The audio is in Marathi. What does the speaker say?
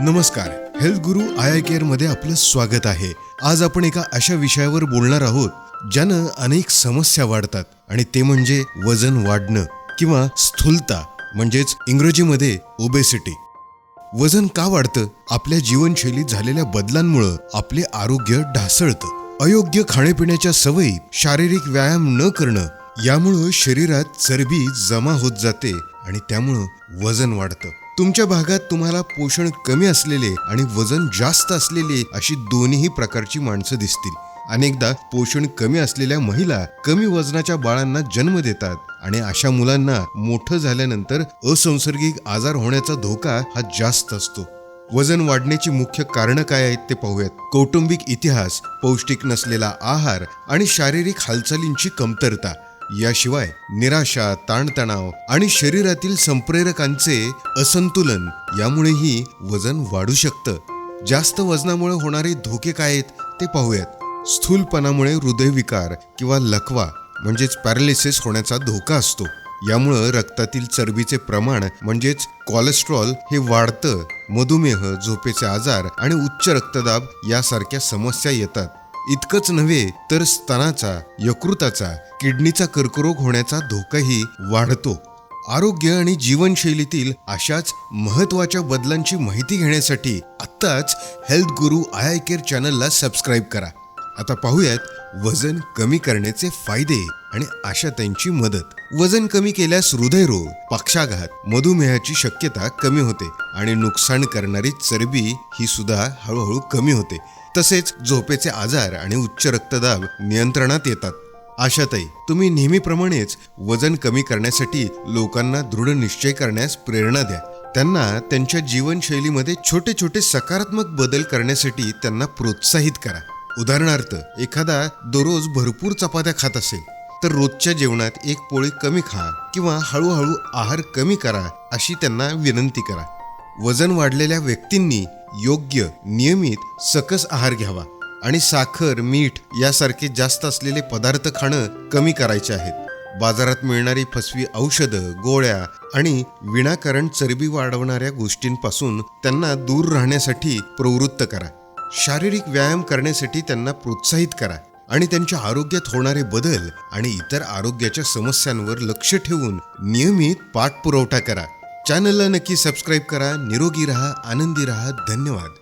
नमस्कार. हेल्थ गुरु आय आय केअरमध्ये आपलं स्वागत आहे. आज आपण एका अशा विषयावर बोलणार आहोत ज्यानं अनेक समस्या वाढतात आणि ते म्हणजे वजन वाढणं किंवा स्थूलता म्हणजेच इंग्रजीमध्ये ओबेसिटी वजन का वाढतं? आपल्या जीवनशैलीत झालेल्या बदलांमुळं आपले आरोग्य ढासळतं. अयोग्य खाण्यापिण्याच्या सवयी शारीरिक व्यायाम न करणं यामुळं शरीरात चरबी जमा होत जाते आणि त्यामुळं वजन वाढतं. तुमच्या भागात तुम्हाला पोषण कमी असलेले आणि वजन जास्त असलेले अशी दोन्ही प्रकारची माणसं दिसतील. अनेकदा पोषण कमी असलेल्या महिला कमी वजनाच्या बाळांना जन्म देतात आणि अशा मुलांना मोठं झाल्यानंतर असंसर्गिक आजार होण्याचा धोका हा जास्त असतो. वजन वाढण्याची मुख्य कारणं काय आहेत ते पाहूयात. कौटुंबिक इतिहास पौष्टिक नसलेला आहार आणि शारीरिक हालचालींची कमतरता याशिवाय निराशा ताणतणाव आणि शरीरातील संप्रेरकांचे असंतुलन यामुळेही वजन वाढू शकतं. जास्त वजनामुळे होणारे धोके काय आहेत ते पाहूयात. स्थूलपणामुळे हृदयविकार किंवा लकवा म्हणजेच पॅरालिसिस होण्याचा धोका असतो. यामुळं रक्तातील चरबीचे प्रमाण म्हणजेच कोलेस्ट्रॉल हे वाढतं. मधुमेह झोपेचे आजार आणि उच्च रक्तदाब यासारख्या समस्या येतात. इतकंच नव्हे तर स्तनाचा यकृताचा किडनीचा कर्करोग होण्याचा धोकाही वाढतो. आरोग्य आणि जीवनशैलीतील अशाच महत्त्वाच्या बदलांची माहिती घेण्यासाठी आत्ताच health guru eye eye care चॅनलला सबस्क्राईब करा. आता पाहूयात वजन कमी करण्याचे फायदे आणि आशाताईंची मदत. वजन कमी केल्यास हृदयरोग पक्षाघात मधुमेहाची शक्यता कमी होते आणि नुकसान करणारी चरबी ही सुद्धा हळूहळू कमी होते. तसेच झोपेचे आजार आणि उच्च रक्तदाब नियंत्रणात येतात. आशाताई तुम्ही नेहमीप्रमाणेच वजन कमी करण्यासाठी लोकांना दृढ निश्चय करण्यास प्रेरणा द्या. त्यांना त्यांच्या जीवनशैलीमध्ये छोटे छोटे सकारात्मक बदल करण्यासाठी त्यांना प्रोत्साहित करा. उदाहरणार्थ एखादा दररोज भरपूर चपात्या खात असेल तर रोजच्या जेवणात एक पोळी कमी खा किंवा हळूहळू आहार कमी करा अशी त्यांना विनंती करा. वजन वाढलेल्या व्यक्तींनी योग्य नियमित सकस आहार घ्यावा आणि साखर मीठ यासारखे जास्त असलेले पदार्थ खाणं कमी करायचे आहेत. बाजारात मिळणारी फसवी औषधं गोळ्या आणि विनाकारण चरबी वाढवणाऱ्या गोष्टींपासून त्यांना दूर राहण्यासाठी प्रवृत्त करा. शारीरिक व्यायाम करण्यासाठी त्यांना प्रोत्साहित करा आणि त्यांच्या आरोग्यात होणारे बदल आणि इतर आरोग्याच्या समस्यांवर लक्ष ठेवून नियमित पाठपुरवठा करा. चॅनलला नक्की सबस्क्राईब करा निरोगी रहा आनंदी रहा. धन्यवाद.